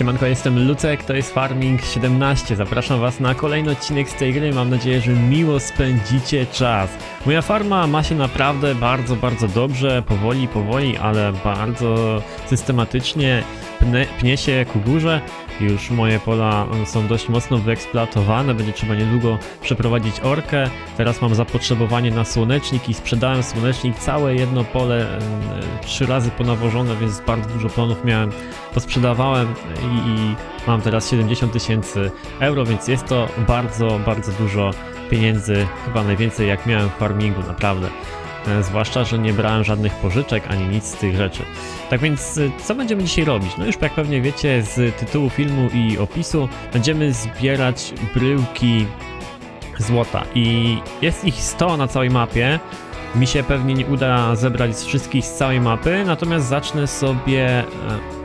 Siemanko, jestem Lucek, to jest Farming 17. Zapraszam was na kolejny odcinek z tej gry. Mam nadzieję, że miło spędzicie czas. Moja farma ma się naprawdę bardzo, bardzo dobrze, powoli, powoli, ale bardzo systematycznie pnę, pnie się ku górze. Już moje pola są dość mocno wyeksploatowane, będzie trzeba niedługo przeprowadzić orkę. Teraz mam zapotrzebowanie na słonecznik i sprzedałem słonecznik, całe jedno pole e, trzy razy ponawożone, więc bardzo dużo plonów miałem, posprzedawałem i, i mam teraz 70 tysięcy euro, więc jest to bardzo, bardzo dużo pieniędzy, chyba najwięcej jak miałem w farmingu, naprawdę. E, Zwłaszcza, że nie brałem żadnych pożyczek ani nic z tych rzeczy. Tak więc, y, co będziemy dzisiaj robić? No już jak pewnie wiecie z tytułu filmu i opisu, będziemy zbierać bryłki złota i jest ich 100 na całej mapie. Mi się pewnie nie uda zebrać z wszystkich z całej mapy, natomiast zacznę sobie e,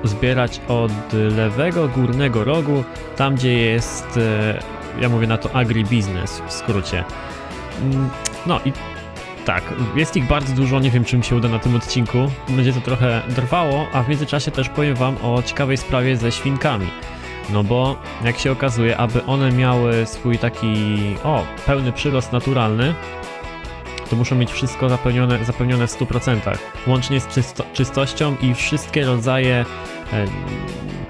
zbierać od lewego górnego rogu, tam gdzie jest, e, ja mówię na to agribusiness w skrócie. Mm, No i tak, jest ich bardzo dużo, nie wiem czy mi się uda na tym odcinku. Będzie to trochę trwało, a w międzyczasie też powiem wam o ciekawej sprawie ze świnkami. No bo jak się okazuje, aby one miały swój taki, o, pełny przyrost naturalny, to muszą mieć wszystko zapełnione, zapełnione w 100%, łącznie z czysto, czystością i wszystkie rodzaje e,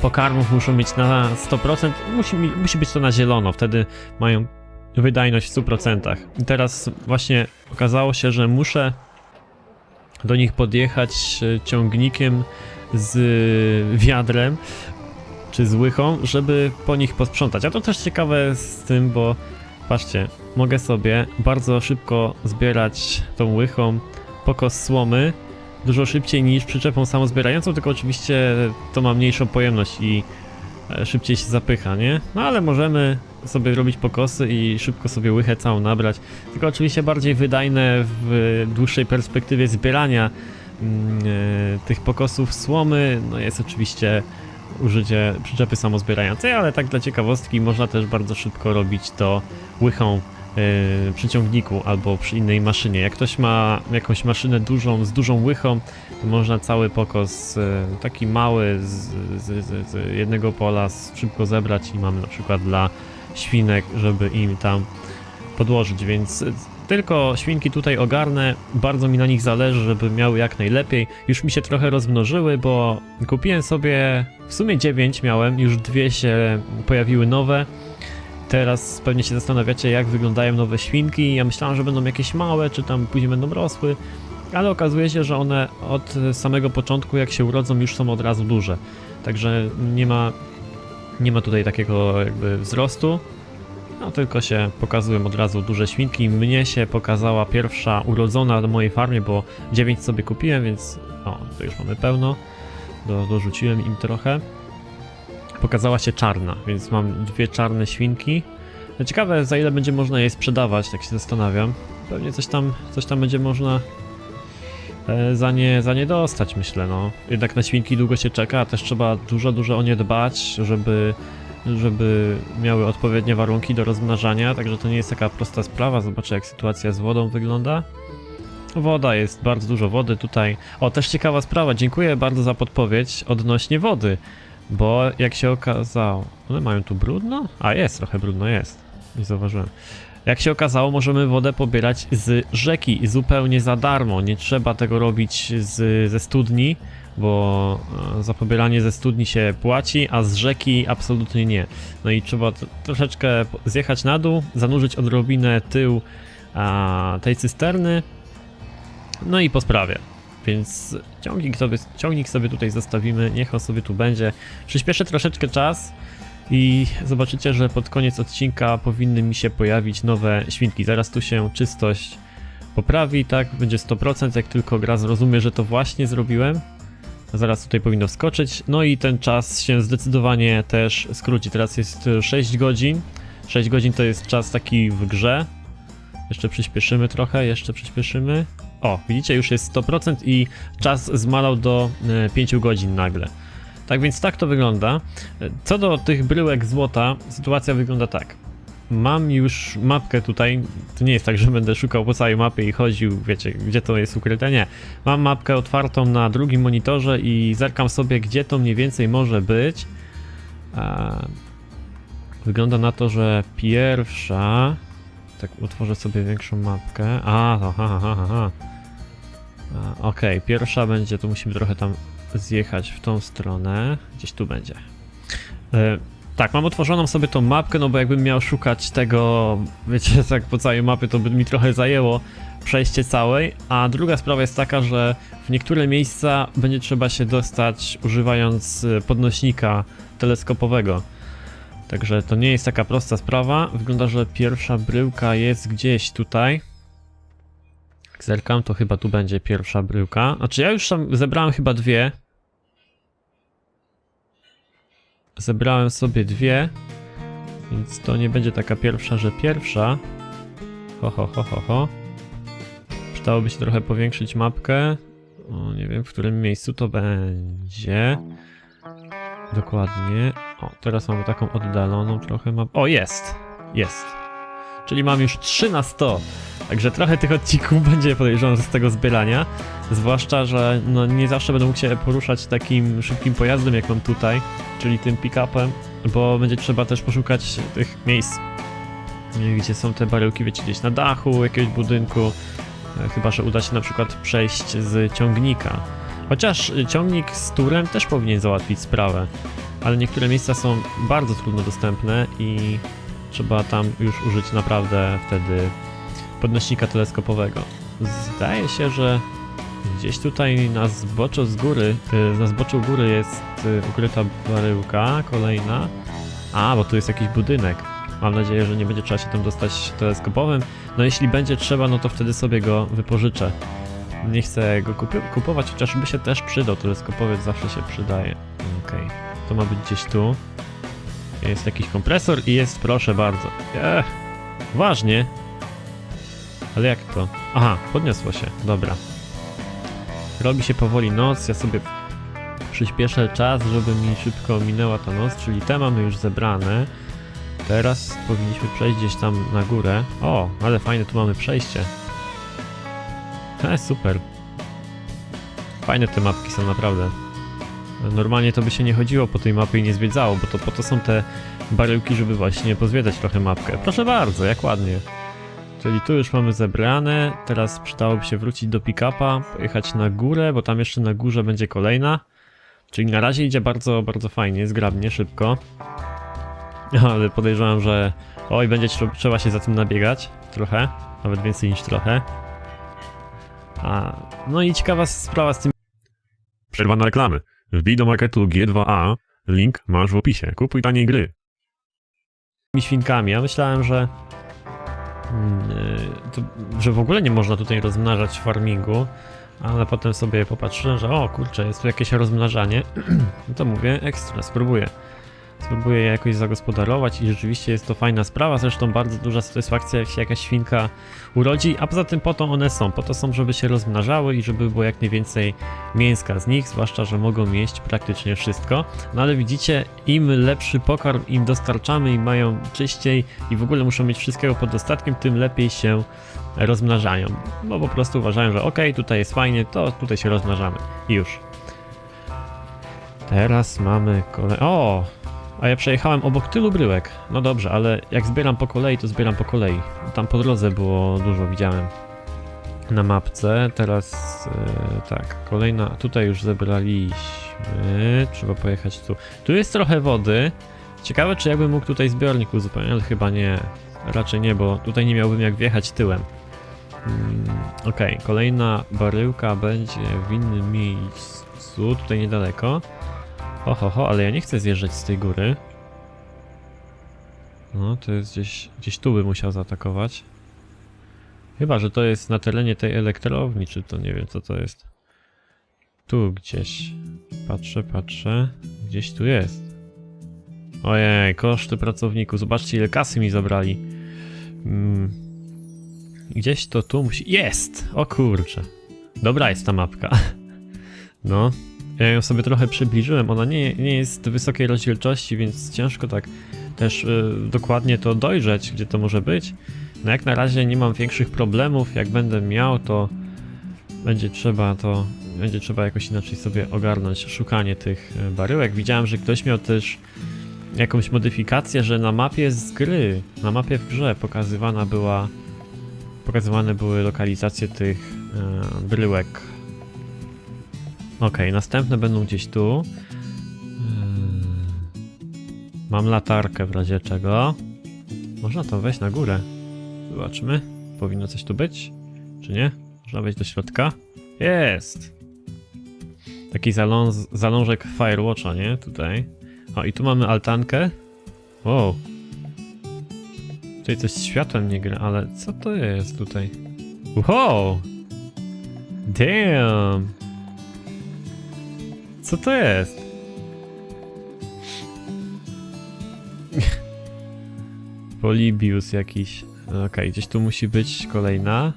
pokarmów muszą mieć na 100%, musi, musi być to na zielono, wtedy mają wydajność w 100%. I teraz właśnie okazało się, że muszę do nich podjechać e, ciągnikiem z wiadrem czy z łychą, żeby po nich posprzątać. A to też ciekawe z tym, bo patrzcie, mogę sobie bardzo szybko zbierać tą łychą pokos słomy, dużo szybciej niż przyczepą samozbierającą, tylko oczywiście to ma mniejszą pojemność i e, szybciej się zapycha, nie? No ale możemy sobie robić pokosy i szybko sobie łychę całą nabrać. Tylko oczywiście bardziej wydajne w dłuższej perspektywie zbierania e, tych pokosów słomy, no jest oczywiście użycie przyczepy samozbierającej, ale tak dla ciekawostki można też bardzo szybko robić to łychą e, przy ciągniku albo przy innej maszynie. Jak ktoś ma jakąś maszynę dużą, z dużą łychą, to można cały pokos e, taki mały z, z, z, z jednego pola szybko zebrać i mamy na przykład dla świnek, żeby im tam podłożyć, więc tylko świnki tutaj ogarnę, bardzo mi na nich zależy, żeby miały jak najlepiej. Już mi się trochę rozmnożyły, bo kupiłem sobie w sumie 9 miałem, już dwie się pojawiły nowe. Teraz pewnie się zastanawiacie, jak wyglądają nowe świnki. Ja myślałem, że będą jakieś małe, czy tam później będą rosły, ale okazuje się, że one od samego początku, jak się urodzą, już są od razu duże. Także nie ma, nie ma tutaj takiego jakby wzrostu. No tylko się pokazują od razu duże świnki. Mnie się pokazała pierwsza urodzona na mojej farmie, bo 9 sobie kupiłem, więc o, to już mamy pełno. Do, dorzuciłem im trochę. Pokazała się czarna, więc mam dwie czarne świnki. No ciekawe za ile będzie można je sprzedawać, tak się zastanawiam. Pewnie coś tam, coś tam będzie można za nie, za nie dostać, myślę, no. Jednak na świnki długo się czeka, a też trzeba dużo, dużo o nie dbać, żeby żeby miały odpowiednie warunki do rozmnażania, także to nie jest taka prosta sprawa. Zobaczę jak sytuacja z wodą wygląda. Woda jest, bardzo dużo wody tutaj. O, też ciekawa sprawa, dziękuję bardzo za podpowiedź odnośnie wody, bo jak się okazało... One mają tu brudno? A, jest, trochę brudno jest. Nie zauważyłem. Jak się okazało, możemy wodę pobierać z rzeki zupełnie za darmo. Nie trzeba tego robić z, ze studni, bo e, za pobieranie ze studni się płaci, a z rzeki absolutnie nie. No i trzeba troszeczkę zjechać na dół, zanurzyć odrobinę tył a, tej cysterny, no i po sprawie. Więc ciągnik sobie, ciągnik sobie tutaj zostawimy, niech on sobie tu będzie. Przyspieszę troszeczkę czas i zobaczycie, że pod koniec odcinka powinny mi się pojawić nowe świnki. Zaraz tu się czystość poprawi, tak? Będzie 100%, jak tylko gra zrozumie, że to właśnie zrobiłem. Zaraz tutaj powinno wskoczyć. No i ten czas się zdecydowanie też skróci. Teraz jest e, 6 godzin. 6 godzin to jest czas taki w grze. Jeszcze przyspieszymy trochę, jeszcze przyspieszymy. O, widzicie, już jest 100% i czas zmalał do e, 5 godzin nagle. Tak więc tak to wygląda. Co do tych bryłek złota, sytuacja wygląda tak. Mam już mapkę tutaj. To nie jest tak, że będę szukał po całej mapie i chodził, wiecie, gdzie to jest ukryte. Nie. Mam mapkę otwartą na drugim monitorze i zerkam sobie, gdzie to mniej więcej może być. Wygląda na to, że pierwsza. Tak, utworzę sobie większą mapkę. A, to, ha, ha, Okej, pierwsza będzie, tu musimy trochę tam zjechać w tą stronę. Gdzieś tu będzie. E, tak, mam otworzoną sobie tą mapkę, no bo jakbym miał szukać tego, wiecie, tak po całej mapie, to by mi trochę zajęło przejście całej. A druga sprawa jest taka, że w niektóre miejsca będzie trzeba się dostać używając e, podnośnika teleskopowego. Także to nie jest taka prosta sprawa. Wygląda, że pierwsza bryłka jest gdzieś tutaj. Zerkam, to chyba tu będzie pierwsza bryłka. Znaczy ja już tam zebrałem chyba dwie. Zebrałem sobie dwie. Więc to nie będzie taka pierwsza, że pierwsza. Ho, ho, ho, ho, ho. Przydałoby się trochę powiększyć mapkę. O, nie wiem, w którym miejscu to będzie. Dokładnie. O, teraz mamy taką oddaloną trochę mapę. O, jest! Jest. Czyli mam już 3 na 100. Także trochę tych odcinków będzie podejrzewam z tego zbierania. Zwłaszcza, że no, nie zawsze będę mógł się poruszać takim szybkim pojazdem, jak mam tutaj, czyli tym pick-upem, bo będzie trzeba też poszukać tych miejsc, gdzie są te baryłki, wiecie, gdzieś na dachu jakiegoś budynku. E, Chyba, że uda się na przykład przejść z ciągnika. Chociaż ciągnik z turem też powinien załatwić sprawę, ale niektóre miejsca są bardzo trudno dostępne i trzeba tam już użyć naprawdę wtedy podnośnika teleskopowego. Zdaje się, że gdzieś tutaj na zboczu z góry, y, na zboczu góry jest y, ukryta baryłka kolejna. A, bo tu jest jakiś budynek. Mam nadzieję, że nie będzie trzeba się tam dostać teleskopowym. No jeśli będzie trzeba, no to wtedy sobie go wypożyczę. Nie chcę go kupować, chociaż by się też przydał. Teleskopowiec zawsze się przydaje. Okej, to ma być gdzieś tu. Jest jakiś kompresor i jest, proszę bardzo. Ech, ważnie. Ale jak to? Aha, podniosło się, dobra. Robi się powoli noc, ja sobie przyspieszę czas, żeby mi szybko minęła ta noc, czyli te mamy już zebrane. Teraz powinniśmy przejść gdzieś tam na górę. O, ale fajne tu mamy przejście. E, super. Fajne te mapki są naprawdę. Normalnie to by się nie chodziło po tej mapie i nie zwiedzało, bo to po to są te baryłki, żeby właśnie pozwiedzać trochę mapkę. Proszę bardzo, jak ładnie. Czyli tu już mamy zebrane, teraz przydałoby się wrócić do pick-upa, pojechać na górę, bo tam jeszcze na górze będzie kolejna. Czyli na razie idzie bardzo, bardzo fajnie, zgrabnie, szybko. Ale podejrzewam, że oj, będzie trze- trzeba się za tym nabiegać trochę, nawet więcej niż trochę. A, no i ciekawa sprawa z tym Przerwa na reklamy. Wbij do marketu G2A. Link masz w opisie. Kupuj taniej gry. tymi świnkami. Ja myślałem, że mm, y, to, że w ogóle nie można tutaj rozmnażać farmingu, ale potem sobie popatrzyłem, że o kurczę, jest tu jakieś rozmnażanie. no to mówię, ekstra, spróbuję. Spróbuję je jakoś zagospodarować i rzeczywiście jest to fajna sprawa, zresztą bardzo duża satysfakcja jak się jakaś świnka urodzi, a poza tym po to one są, po to są, żeby się rozmnażały i żeby było jak najwięcej mięska z nich, zwłaszcza, że mogą jeść praktycznie wszystko. No ale widzicie, im lepszy pokarm im dostarczamy i mają czyściej i w ogóle muszą mieć wszystkiego pod dostatkiem, tym lepiej się rozmnażają. Bo po prostu uważają, że ok, tutaj jest fajnie, to tutaj się rozmnażamy. I już. Teraz mamy kolej. O! A ja przejechałem obok tylu bryłek. No dobrze, ale jak zbieram po kolei, to zbieram po kolei. Tam po drodze było dużo, widziałem na mapce. Teraz e, tak, kolejna. Tutaj już zebraliśmy. Trzeba pojechać tu. Tu jest trochę wody. Ciekawe, czy jakbym mógł tutaj zbiornik uzupełnić, ale chyba nie. Raczej nie, bo tutaj nie miałbym jak wjechać tyłem. Mm, Okej, kolejna baryłka będzie w innym miejscu, tutaj niedaleko. Oho, ho, ale ja nie chcę zjeżdżać z tej góry. No, to jest gdzieś, gdzieś tu by musiał zaatakować. Chyba, że to jest na terenie tej elektrowni, czy to nie wiem co to jest. Tu gdzieś. Patrzę, patrzę. Gdzieś tu jest. Ojej, koszty pracowników. Zobaczcie ile kasy mi zabrali. Mm. Gdzieś to tu musi... Jest! O kurczę. Dobra jest ta mapka. No. Ja ją sobie trochę przybliżyłem. Ona nie, nie jest wysokiej rozdzielczości, więc ciężko tak też y, dokładnie to dojrzeć, gdzie to może być. No jak na razie nie mam większych problemów. Jak będę miał, to będzie trzeba to. Będzie trzeba jakoś inaczej sobie ogarnąć szukanie tych y, baryłek. Widziałem, że ktoś miał też jakąś modyfikację, że na mapie z gry, na mapie w grze pokazywana była, pokazywane były lokalizacje tych e, bryłek. Okej, następne będą gdzieś tu. Eee, Mam latarkę w razie czego. Można to wejść na górę. Zobaczmy. Powinno coś tu być? Czy nie? Można wejść do środka? Jest! Taki zaląż, zalążek Firewatcha, nie? Tutaj. O, i tu mamy altankę. Wow. Tutaj coś światłem nie gra, ale co to jest tutaj? Wow! Damn! Co to jest? Polibius jakiś. Okej, gdzieś tu musi być kolejna.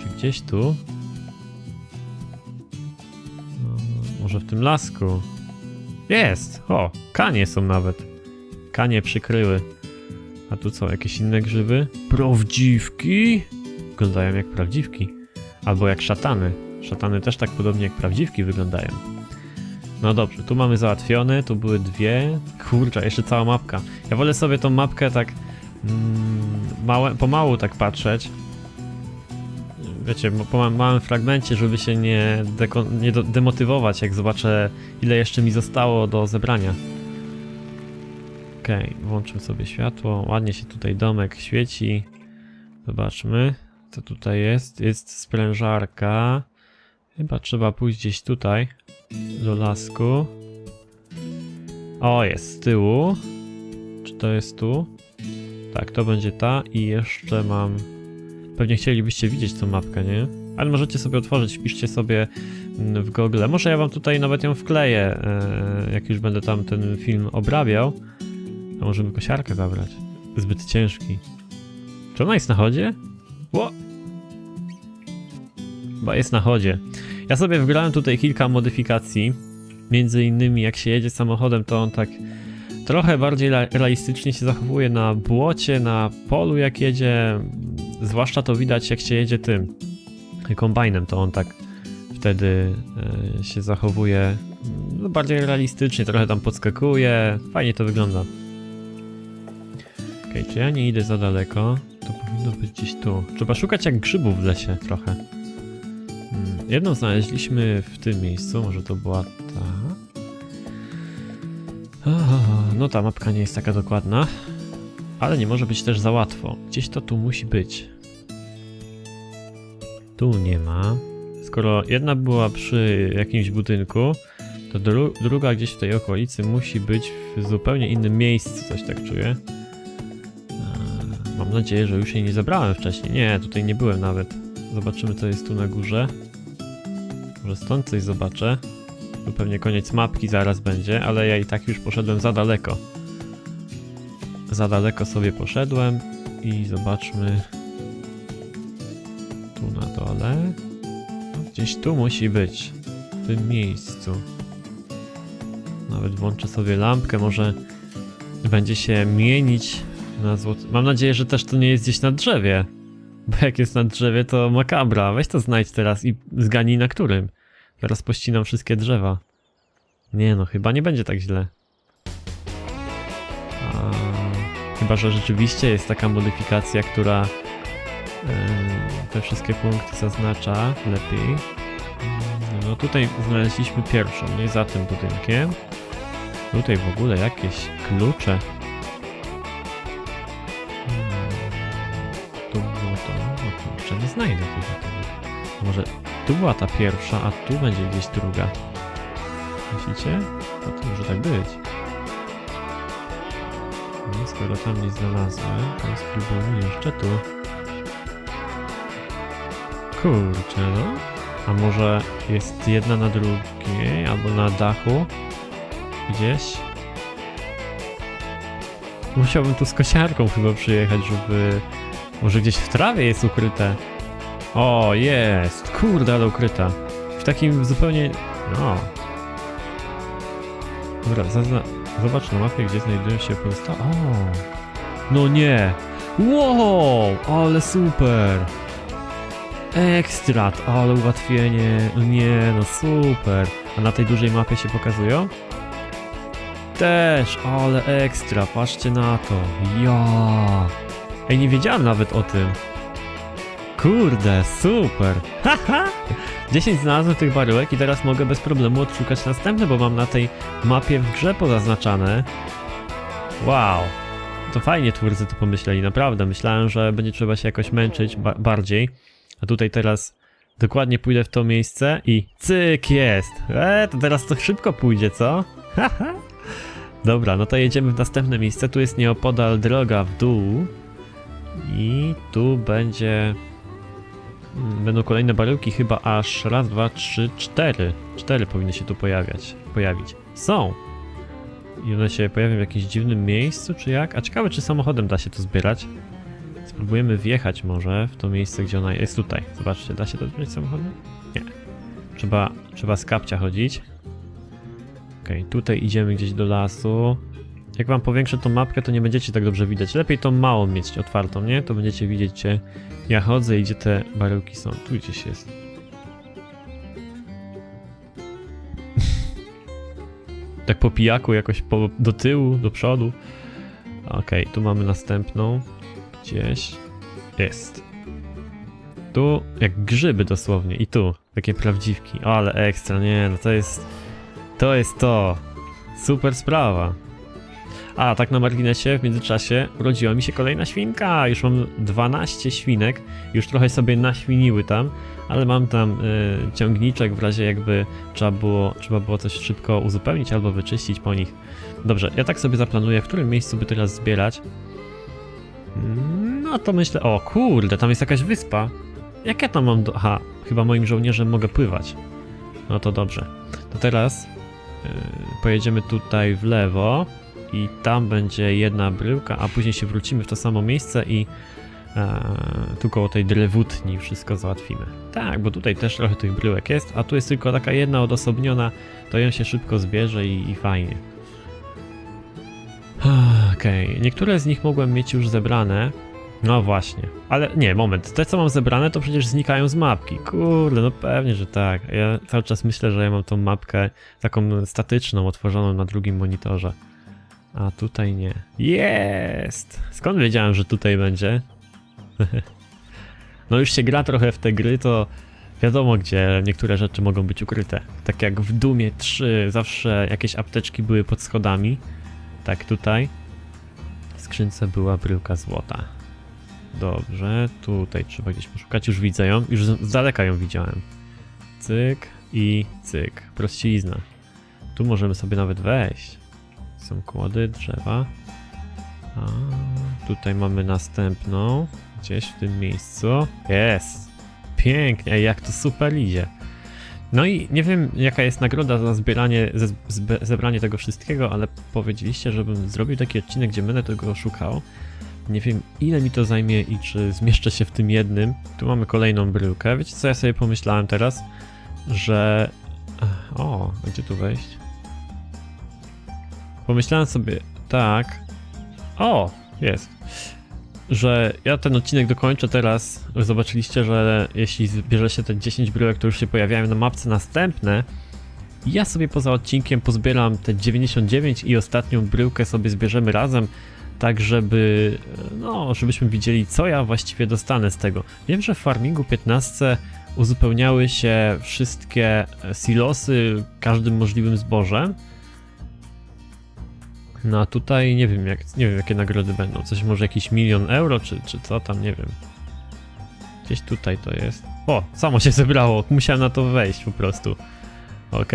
Czy gdzieś tu? No, może w tym lasku. Jest! O, kanie są nawet. Kanie przykryły. A tu co, jakieś inne grzyby? Prawdziwki? Wyglądają jak prawdziwki. Albo jak szatany. Szatany też tak podobnie jak prawdziwki wyglądają. No dobrze, tu mamy załatwione, tu były dwie. Kurczę, jeszcze cała mapka. Ja wolę sobie tą mapkę tak mm, małe, pomału tak patrzeć. Wiecie, po ma- małym fragmencie, żeby się nie, nie demotywować, jak zobaczę ile jeszcze mi zostało do zebrania. Okej, włączę sobie światło. Ładnie się tutaj domek świeci. Zobaczmy, co tutaj jest. Jest sprężarka. Chyba trzeba pójść gdzieś tutaj do lasku. O, jest z tyłu. Czy to jest tu? Tak, to będzie ta i jeszcze mam... Pewnie chcielibyście widzieć tą mapkę, nie? Ale możecie sobie otworzyć, wpiszcie sobie mm, w Google. Może ja wam tutaj nawet ją wkleję, e, jak już będę tam ten film obrabiał. A możemy kosiarkę zabrać. Zbyt ciężki. Czy ona jest na chodzie? Ło! Chyba jest na chodzie. Ja sobie wgrałem tutaj kilka modyfikacji. Między innymi jak się jedzie samochodem, to on tak trochę bardziej realistycznie się zachowuje na błocie, na polu jak jedzie. Zwłaszcza to widać jak się jedzie tym kombajnem, to on tak wtedy e, się zachowuje no, bardziej realistycznie, trochę tam podskakuje. Fajnie to wygląda. Okej, czy ja nie idę za daleko? To powinno być gdzieś tu. Trzeba szukać jak grzybów w lesie trochę. Hmm, Jedną znaleźliśmy w tym miejscu, może to była ta. Aha, No ta mapka nie jest taka dokładna, ale nie może być też za łatwo. Gdzieś to tu musi być. Tu nie ma. Skoro jedna była przy jakimś budynku, to dru druga gdzieś w tej okolicy musi być w zupełnie innym miejscu, coś tak czuję. Mam nadzieję, że już jej nie zabrałem wcześniej. Nie, tutaj nie byłem nawet. Zobaczymy, co jest tu na górze. Może stąd coś zobaczę. Tu pewnie koniec mapki zaraz będzie, ale ja i tak już poszedłem za daleko. Za daleko sobie poszedłem i zobaczmy. Tu na dole. No, Gdzieś tu musi być. W tym miejscu. Nawet włączę sobie lampkę, może będzie się mienić na złoto. Mam nadzieję, że też to nie jest gdzieś na drzewie. Bo jak jest na drzewie, to makabra. Weź to znajdź teraz i zganij na którym. Teraz pościnam wszystkie drzewa. Nie no, chyba nie będzie tak źle. A, chyba, że rzeczywiście jest taka modyfikacja, która te wszystkie punkty zaznacza lepiej. Mm, No tutaj znaleźliśmy pierwszą, nie za tym budynkiem. Tutaj w ogóle jakieś klucze. Znajdę chyba. Może tu była ta pierwsza, a tu będzie gdzieś druga. Myślicie? No to może tak być. No, skoro tam nie znalazłem, to spróbujmy jeszcze tu. Kurczę, no. A może jest jedna na drugiej, albo na dachu? Gdzieś? Musiałbym tu z kosiarką chyba przyjechać, żeby... Może gdzieś w trawie jest ukryte. O, jest! Kurde, ale ukryta. W takim zupełnie... No. Dobra, zazna... Zobacz na mapie, gdzie znajdują się pozostałe... O! No nie! Wow! Ale super! ekstrat, ale ułatwienie. No nie, no super. A na tej dużej mapie się pokazują? Też, ale ekstra, patrzcie na to. Ja. Ej, nie wiedziałem nawet o tym. Kurde, super. Haha. 10 znalazłem tych baryłek i teraz mogę bez problemu odszukać następne, bo mam na tej mapie w grze pozaznaczane. Wow. To fajnie twórcy to pomyśleli, naprawdę. Myślałem, że będzie trzeba się jakoś męczyć ba bardziej. A tutaj teraz dokładnie pójdę w to miejsce i cyk jest. E, to teraz to szybko pójdzie, co? Haha. Dobra, no to jedziemy w następne miejsce. Tu jest nieopodal droga w dół. I tu będzie... Będą kolejne baryłki, chyba aż raz, dwa, trzy, cztery. Cztery powinny się tu pojawiać, pojawić. Są! I one się pojawią w jakimś dziwnym miejscu, czy jak? A ciekawe, czy samochodem da się to zbierać. Spróbujemy wjechać może w to miejsce, gdzie ona jest tutaj. Zobaczcie, da się to zbierać samochodem? Nie. Trzeba, trzeba z kapcia chodzić. Okej, tutaj idziemy gdzieś do lasu. Jak wam powiększę tą mapkę, to nie będziecie tak dobrze widać. Lepiej tą małą mieć otwartą, nie? To będziecie widzieć, gdzie ja chodzę i gdzie te baryłki są. Tu gdzieś jest. tak po pijaku jakoś po, do tyłu, do przodu. Okej, tu mamy następną. Gdzieś. Jest. Tu jak grzyby dosłownie. I tu. Takie prawdziwki. Ale ekstra, nie no to jest... To jest to. Super sprawa. A, tak na marginesie, w międzyczasie urodziła mi się kolejna świnka. Już mam 12 świnek. Już trochę sobie naświniły tam, ale mam tam y, ciągniczek w razie jakby trzeba było, trzeba było coś szybko uzupełnić albo wyczyścić po nich. Dobrze, ja tak sobie zaplanuję, w którym miejscu by teraz zbierać. No to myślę, o kurde, tam jest jakaś wyspa. Jak ja tam mam do... Aha, chyba moim żołnierzem mogę pływać. No to dobrze. To teraz yy, pojedziemy tutaj w lewo i tam będzie jedna bryłka, a później się wrócimy w to samo miejsce i e, tu koło tej drewutni wszystko załatwimy. Tak, bo tutaj też trochę tych bryłek jest, a tu jest tylko taka jedna odosobniona, to ją się szybko zbierze i, i fajnie. Okej, niektóre z nich mogłem mieć już zebrane. No właśnie, ale nie, moment, te co mam zebrane to przecież znikają z mapki. Kurde, no pewnie, że tak. Ja cały czas myślę, że ja mam tą mapkę taką statyczną, otworzoną na drugim monitorze. A tutaj nie. Jest! Skąd wiedziałem, że tutaj będzie? no już się gra trochę w te gry, to wiadomo, gdzie niektóre rzeczy mogą być ukryte. Tak jak w Dumie 3 zawsze jakieś apteczki były pod schodami. Tak tutaj. W skrzynce była bryłka złota. Dobrze, tutaj trzeba gdzieś poszukać. Już widzę ją, już z daleka ją widziałem. Cyk i cyk. Prościzna. Tu możemy sobie nawet wejść. Są kłody, drzewa. A, tutaj mamy następną. Gdzieś w tym miejscu. Jest! Pięknie, jak to super idzie. No i nie wiem jaka jest nagroda za zbieranie, ze, zbe, zebranie tego wszystkiego, ale powiedzieliście, żebym zrobił taki odcinek, gdzie będę tego szukał. Nie wiem ile mi to zajmie i czy zmieszczę się w tym jednym. Tu mamy kolejną bryłkę. Wiecie co ja sobie pomyślałem teraz? Że... O, gdzie tu wejść? Pomyślałem sobie tak. O, jest. Że ja ten odcinek dokończę teraz. Zobaczyliście, że jeśli zbierze się te 10 bryłek, które już się pojawiają na mapce następne, ja sobie poza odcinkiem pozbieram te 99 i ostatnią bryłkę sobie zbierzemy razem, tak żeby, no, żebyśmy widzieli, co ja właściwie dostanę z tego. Wiem, że w Farmingu 15 uzupełniały się wszystkie silosy każdym możliwym zbożem, no a tutaj nie wiem, jak, nie wiem jakie nagrody będą. Coś może jakiś milion euro, czy, czy co tam, nie wiem. Gdzieś tutaj to jest. O, samo się zebrało. Musiałem na to wejść po prostu. Ok?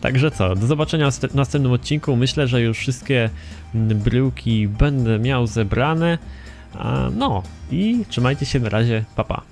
Także co, do zobaczenia w st- następnym odcinku. Myślę, że już wszystkie bryłki będę miał zebrane. No i trzymajcie się na razie. Pa pa.